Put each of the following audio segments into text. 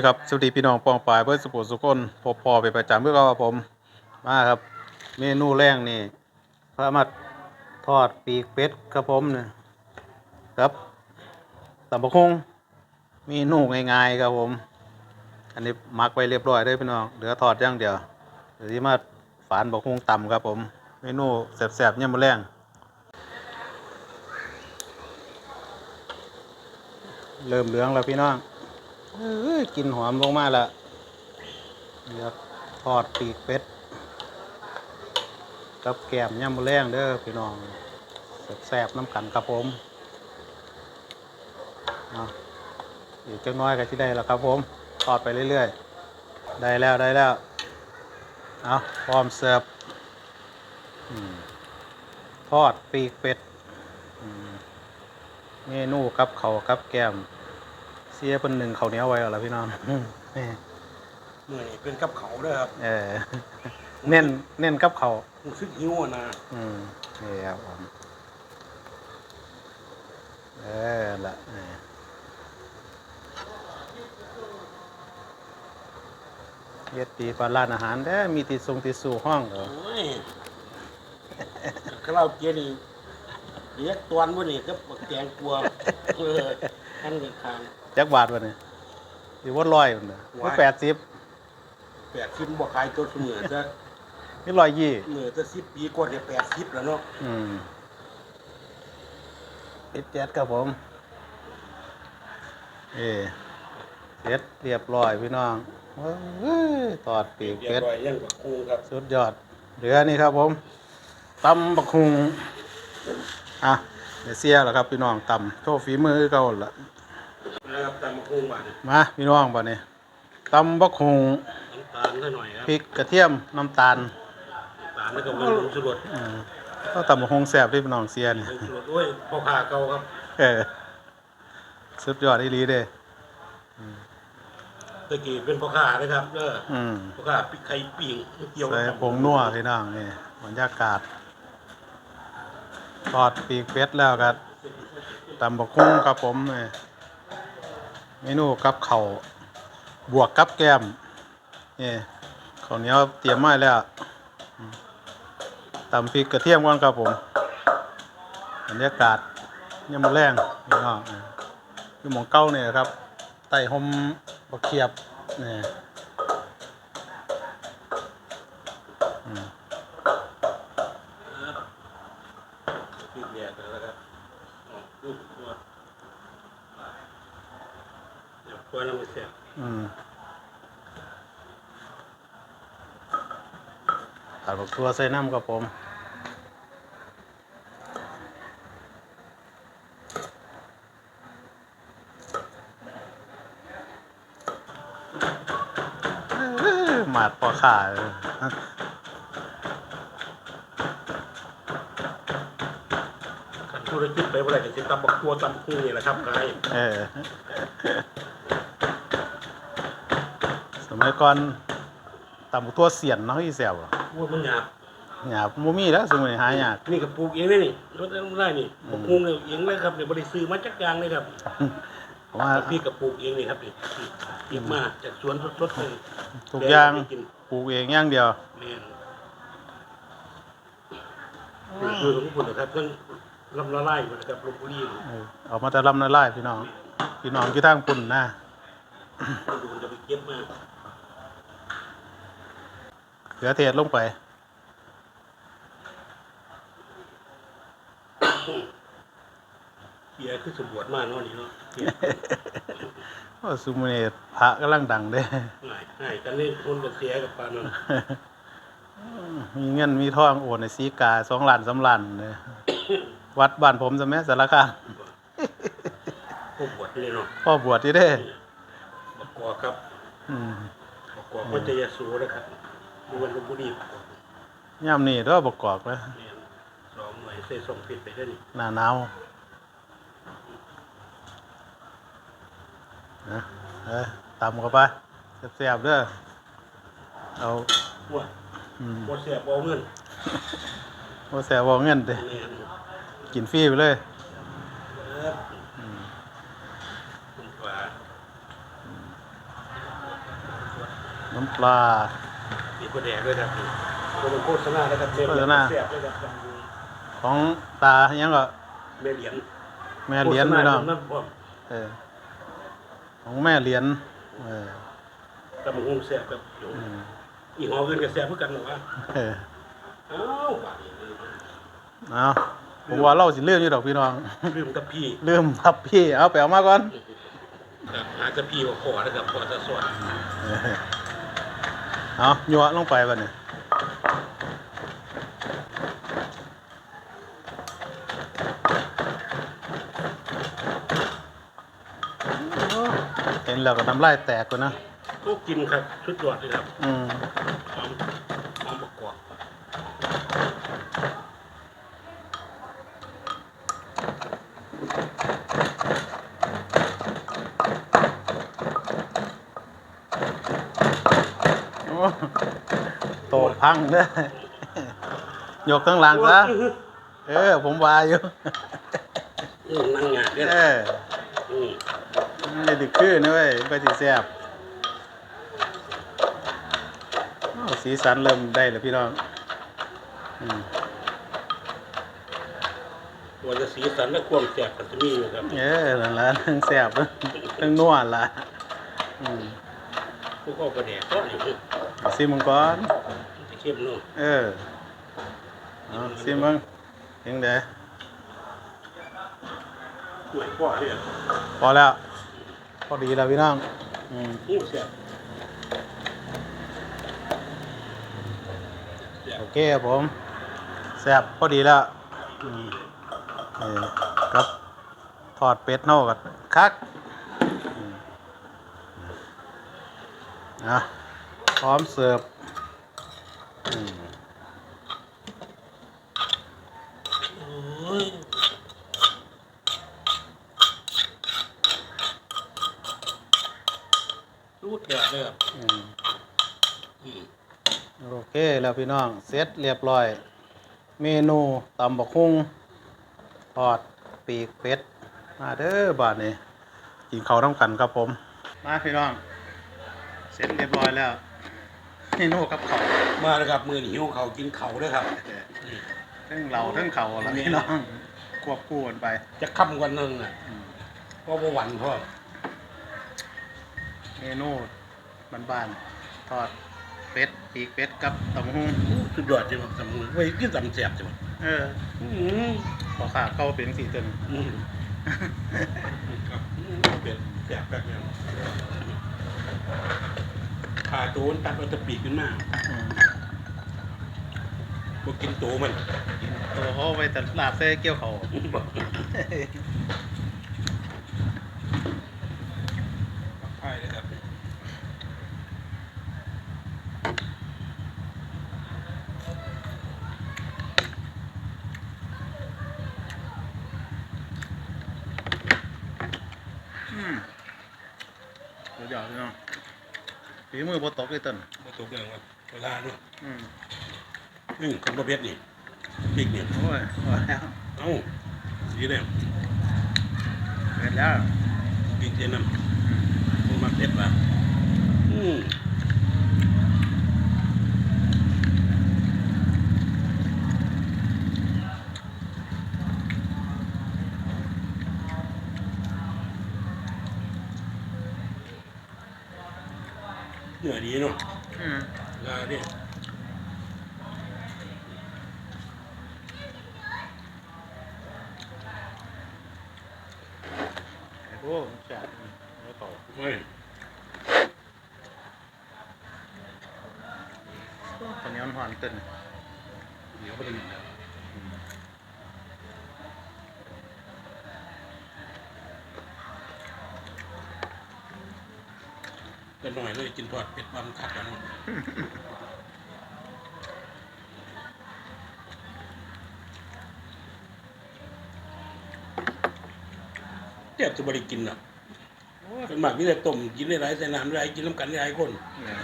วัสดีครับสวัสดีพี่น้องปองปลายเพื่อนสุขุสุคนพบพอไปประจำเพื่อกับผมมาครับ เมนูแรงนี่พระมัดทอดปีกเป็ดครับผมเนี่ยครับตำบักฮงเมนูง่ายๆครับผม อันนี้มักไว้เรียบร้อยเลยพี่น้องเหลือทอดอย่างเดียวเดี๋ยวที่มาฝานบักฮงต่ำครับผม เมนูแซ่บๆเนี่ยมาแรงเริ่มเหลืองแล้วพี่น้อง กินหอมลงมาละนี่ครับทอดปีกเป็ด กับแกมย่ำมะแรงเด้อพี่น้องแซ่บๆน้ำกันครับผมอาอีกจักหน้อยก็ที่ได้แล้วครับผมทอดไปเรื่อยๆ ได้แล้วได้แล้วเอาพร้อมเสิร์ฟทอดปีกเป็ดเมนูกับเขากับแกม สียเป็นหนึ่งเขาวเหนี้ยวไว้แล้วล่ะพี่น้องอืมแหม่เหนื่อยเป็นกับเขาเด้อครับ เออ เน้นเน้นกับเขาวรู้สึกหิวอะนะอืมนี่ครับผมเออละเออเย็ดตีปลาร้านอาหารได้อมีติดทรงติดสู่ห้องเหรอโอ้ยคาราโอเกะนี่เรียกตวนบ่นี่ก็บักแตงกลัวเออ ท่านเป็นทางจักบาทวะเนี่ยหรือว่าร้อยมันเนอะว้ายแปดสิบแปดสิบบ่ขายตัวเสมอจะนี่ร้อยยี่เหนือจะสิบปีกว่าเนี่ยแปดสิบแล้วเนาะอืมปิดแจ๊ดครับผม เอเสร็จเรียบร้อยพี่น้องเฮ้ยตอดปีกเรียเป็บดร้อยยังบักคูครับ สุดยอด เหลือนี่ครับผมตำบักคุงอะ เดี๋ยวเสียแล้วครับพี่น้องตำโชว์ฝีมือเก่าละนะครับตามบักคูมาเนี่ยมาพี่น้องบ่เนี่ยตำบักคุงน้ำตาลหน่อยครับพริกกระเทียมน้ำตาลน้ำตาลแล้วก็ผงชูรสอืมก็ตำบักคุงแซ่บที่พี่น้องเสียนี่ผงชูรสด้วยพ่อค้าเก่าครับเออสุดยอดอีหลีเด้ตะกี้เป็นพ่อค้านะครับเด้ออืมพ่อค้าปิกไข่ปิ้งเกี่ยวกัใส่บผงนัวพี่น้องนี่บรรยากาศ ทอดปีกเป็ดแล้วก็ตำบักคุ้งครับผมนี่เมนูกับเข่าบวกกับแก้มนี่ข้าวเหนียวเตรียมมาแล้วตำพริกกระเทียมก่อนครับผมบรรยากาศยามมอแรงพี่น้องนี่อยู่หมองเก้าเนี่ยครับไต่หมบักเขียบเนี่ย ปิดแดดแล้วครับอ๋อลูกตัวเดี๋ยวตัวน้ำมันเสียอืมตัดบักทัวใส่น้ำครับผมมาดพอขาเลย ขัน ธุรกิจไปเมื่อไหร่จะติดตามบักตัวตามคู่นี่แหละครับกายเออ สมัยก่อนตำบักทัวเสียนเนาะอีแซวอะพูดมันหยาบหยาบบ่มีแล้วสมัยนี้หายาก นี่กับปลูกเองเลยนี่รถได้นี่บักพุงเนี่ยเองเลยครับเนี่ยบริซื้อมาจากกลางเลยครับเพราะว่าพี่กับปลูกเองนี่ครับนี่เก็บมาจากสวนสดๆเลยทุกอย่างแล้ไม่กินปลูกเองอย่างเดียวแม่นปลูกคือของญี่ปุ่นนะครับทั้ง ลำละลายอยู่นะครับลพบุรีเออเอามาแต่ลำนาไล่พี่น้อง พี่น้องที่ทางปุ่นนะคนดูจะไปเก็บมาเขือเทศลงไปเบียร์คือสมบวชมากเนาะนี่เนาะเบียร์โอ้ซูมเนตพระกำลังดังเด้ง่ายง่ายกันนี่คนกันเสียกับปานนั้นมีเงินมีทองโอนในสีกาสองล้านสามล้านเลย วัดบ้านผมจะแม่สารคามพวกบวชนี่เนาะพ่อบวชที่ได้บักกอกครับอืมบักกอกมันจะยาสูนะครับดูวันลพบุรีบักกอกย่ำนี่เด้อบกกอกนะเนี่ยสองหน่วยใส่ส่งผิดไปได้นี่หน้าหนาวนะเอ้ยตำเข้าไปแซ่บๆเด้อเอาหัวอืมบ่เสียบ่เอาเงิน บ่แซ่บบ่เงินเด้ เนี่ย กินฟรีไปเลยครับคุณปลาน้ำปลามีกระแดกด้วยครับโเป็นโฆษณาแล้วครับโฆษณาเสียบเลยครับของตายังก็แม่เหรียญแม่เหรียญพี่น้องโฆษณาผมเออของแม่เหรียญเออตำบักหุ่งเสียบครับอยู่อืมอีหอเงินกับเสียบเพื่อกันหรอวะเออเอ้าวบาดนี้เอา ผมว่าเล่าสิเรื่องอยู่ดอกพี่น้อง ลืมกับพี่ลืมครับพี่เอาไปเอามาก่อนครับหากับพี่ว่าขอนะครับขอจะสอนเออเอายัวลงไปบัดนี้เห็นแล้วก็น้ำลายแตกกว่านะก็กินครับชุดยอดเลยครับ อืม หอมหอมประกอบ โอ้โตพังเด้อยกข้างหลังซะเออ ผมวาอยู่ อืมนั่งงานเนี่ยเอออืมไม่ดึกขึ้นนะเว้ยไปสิแซ่บอ้าวสีสันเริ่มได้แล้วพี่น้องอืมตัวจะสีสันและความแสบกันจะมีอยู่ครับ เออนั่นละทั้งแซ่บทั้งนัวละอืม พวกก็ประแดกก็อยู่ที่ซิมังกรเข้มเนู่นเออเอาซิมังยังไงหน่วยพ่อเนี่ยพอแล้วพอดีแล้วพี่น้องอืมอู้แสบแสบโอเคครับผมแซ่บพอดีแล้วอืมเออครับทอดเป็ดเน่ากันคักอืม อะพร้อมเสิร์ฟอืมโอ้ยรูดแดดเลยครับอืมอืมโอเคแล้วพี่น้อง เสร็จเรียบร้อย เมนูตำบักหุ่งทอดปีกเป็ด มาเด้อบาดนี้กินข้าวน้ำกันครับผม มาพี่น้องเส ร็จเรียบร้อยแล้วเมนูกับข้าวมาแล้วครับมือหนีหิวเขาวกินเขาด้วยครับทั้งเราทั้งเขาแล้วพี่น้องควบคู่กันไปจะค่ำวันหนึงอะอืมเพราะว่าหวันพ่อเมนูบ้านๆทอดเป็ดปีกเป็ดกับตำบักหุ่งสุดยอดจังสมุนไว้ยคือสำแสบจังเอออืมพอขาเข้าเป็นสีเต็มอืมครับอืมเป็นแสบแบบนี้ ขาโตนตัดมันจะปีกขึ้นมาอืมพวกกินโตมันตัวเขาเอาไปแต่ลาบเส้เกี่ยวเขาใช่เลยครับอืมเดี๋ยวเดี๋ยวพี่น้อง ฝีมือพอตกเลยต้นมาตกเรื่องว่าเวลาเนาะอืมอืมคนประเภทนี่ปีกเนี่ยโอ้ยพอแล้วเอ้าสีแดงเสร็จแล้วปีกเจน้ำมันมาเผ็ดป่ะอืม นื้อดีเนาะอืมลาเนี่ยโอ้แซ่บอืมแล้วต่อเฮ้ยตอนนี้มันหวานเต้นเดี๋ยวก็จะมี ก็หน่อยเลยกินทอดเป็ดบำคัดกันเทียบจะบริกินอะโอ้เป็นหมากนี่แต่ต้มกินได้หลายใส่น้ำได้หลายกินน้ำกันได้หลายคนเนี่ย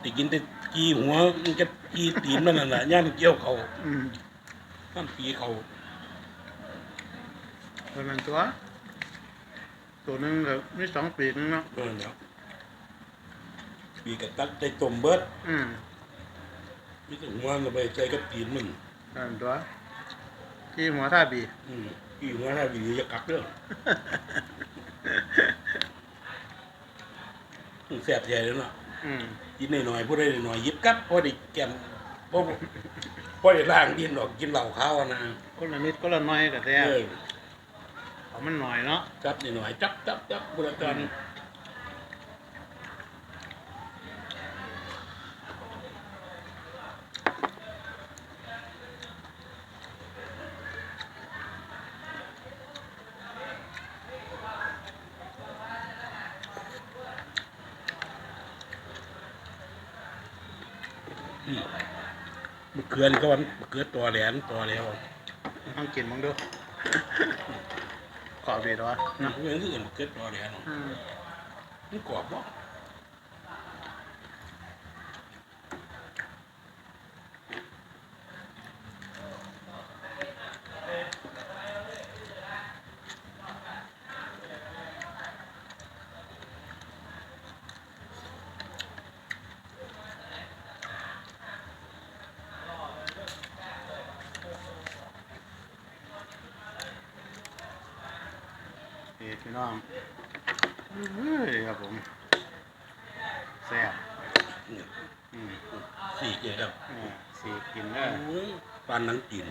แต่กินแต่กีหัวมันจะกีตีนมันน่ะนะย่านเกี่ยวเขาอืมน้ำปีเขาเป็นมันตัว ตัวหนึงก็มีสองปีกนึงเนาะเออเนาะปีกกับตักใจต้มเบิดอืมมีแต่หัวมันไปใจกับตีนมันนั่นตัวที่หัวท่าบี อืมอีหัวถ้าวิวจะกลับเรื่องแสบแท้เลยเนาะอืมกินหน่อยๆพูดได้หน่อยๆยิบกลับพอได้แกมพอพอได้ล้างดินหรอกกินเหล้าขาวอะนะคนละนิดคนละน้อยก็แต่เออ เอามันหน่อยเนาะจับนิดหน่อยจับจับจับบุรกันมะเขือนี่ก็ว่ามะเขือตัวแหลนตัวแล้วต้องกินมั้งดู ขอบดีตัวนะเนาะ เรื่องอื่นมะเขือตัวแหลนอืม มันกรอบบ่ นี่พี่น้องเฮ้ยครับผมแซ่บเนี่ยอืมสี่เกลือนี่สีกินเด้อปานหนังจีน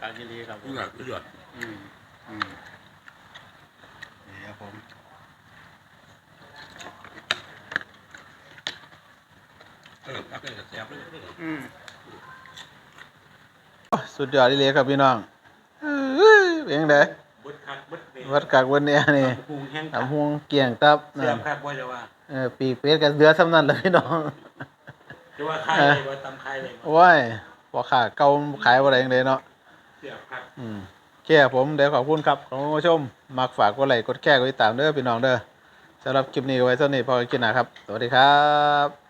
กากินดีครับผมยอดยอดอืมอืมนี่ครับผมเออพักให้กับแซ่บเลยอืมสุดยอดเลยครับพี่น้องเอ้ยเป็นยังไง บดคักบดเนวัดกักวันเนี้ยนี่ปรุงแห้งตำฮวงเกี่ยงตับแซ่นั่บนคักว่าจะว่าเออปีกเป็ดกับเดือสำนันเลยพี่น้อง จะว่าคายเลยว่าตำคายเลยว่าโอ้ยพอขาเก่าขายอะไรอย่างเลยเนาะแซ่บคัก อืมแค่ผมเดี๋ยวขอบคุณครับขอบคุณผู้ชมมักฝากกดไลค์กดแชร์กดติดตามเด้อพี่น้องเด้อสำหรับคลิปนี้ก็ไว้เท่านี้พอกันกินนะครับ สวัสดีครับ